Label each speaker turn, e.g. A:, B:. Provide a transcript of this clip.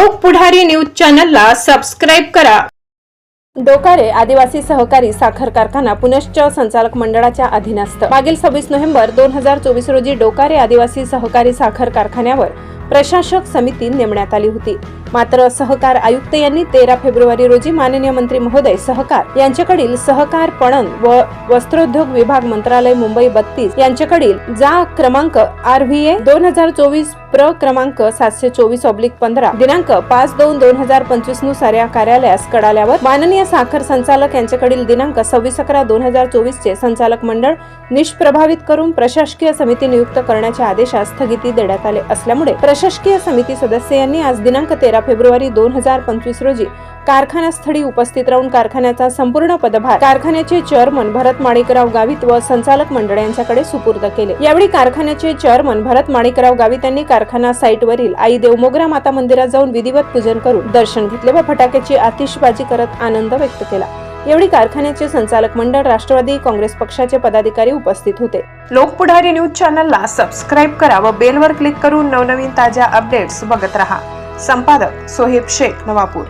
A: लोक पुढारी न्यूज चॅनलला सबस्क्राईब करा. डोकारे आदिवासी सहकारी साखर कारखाना पुनश्च संचालक मंडळाच्या अधीनस्थ. मागील सव्वीस नोव्हेंबर दोन हजार चोवीस रोजी डोकारे आदिवासी सहकारी साखर कारखान्यावर प्रशासक समिती नेमण्यात आली होती. मात्र सहकार आयुक्त यांनी तेरा फेब्रुवारी रोजी माननीय मंत्री महोदय सहकार यांच्याकडील सहकार पणन व वस्त्रोद्योग विभाग मंत्रालय मुंबई बत्तीस यांच्याकडील जा क्रमांक आर व्ही ए दोन हजार चोवीस प्र क्रमांक सातशे चोवीस ऑब्लिक पंधरा. दिनांक पाच दोन दोन हजार पंचवीसनुसार या कार्यालयास कळाल्यावर माननीय साखर संचालक यांच्याकडील दिनांक सव्वीस अकरा दोन हजार चोवीस चे संचालक मंडळ निष्प्रभावित करून प्रशासकीय समिती नियुक्त करण्याच्या आदेशास स्थगिती देण्यात आले असल्यामुळे प्रशासकीय समिती सदस्य यांनी आज दिनांक तेरा फेब्रुवारी दोन हजार पंचवीस रोजी कारखानास्थळी उपस्थित राहून कारखान्याचा संपूर्ण पदभार कारखान्याचे चेअरमन भरत माणिकराव गावित व संचालक मंडळ यांच्याकडे सुपूर्द केले. यावेळी कारखान्याचे चेअरमन भरत माणिकराव गावित यांनी कारखाना साईटवरील आई देवमोगरा माता मंदिरात जाऊन विधिवत पूजन करून दर्शन घेतले व फटाक्याची आतिषबाजी करत आनंद व्यक्त केला. यावेळी कारखान्याचे संचालक मंडळ राष्ट्रवादी काँग्रेस पक्षाचे पदाधिकारी उपस्थित होते. लोक पुढारी न्यूज चॅनलला सबस्क्राईब करा व बेलवर क्लिक करून नवनवीन ताज्या अपडेट्स बघत रहा. संपादक सोहेब शेख नवापूर.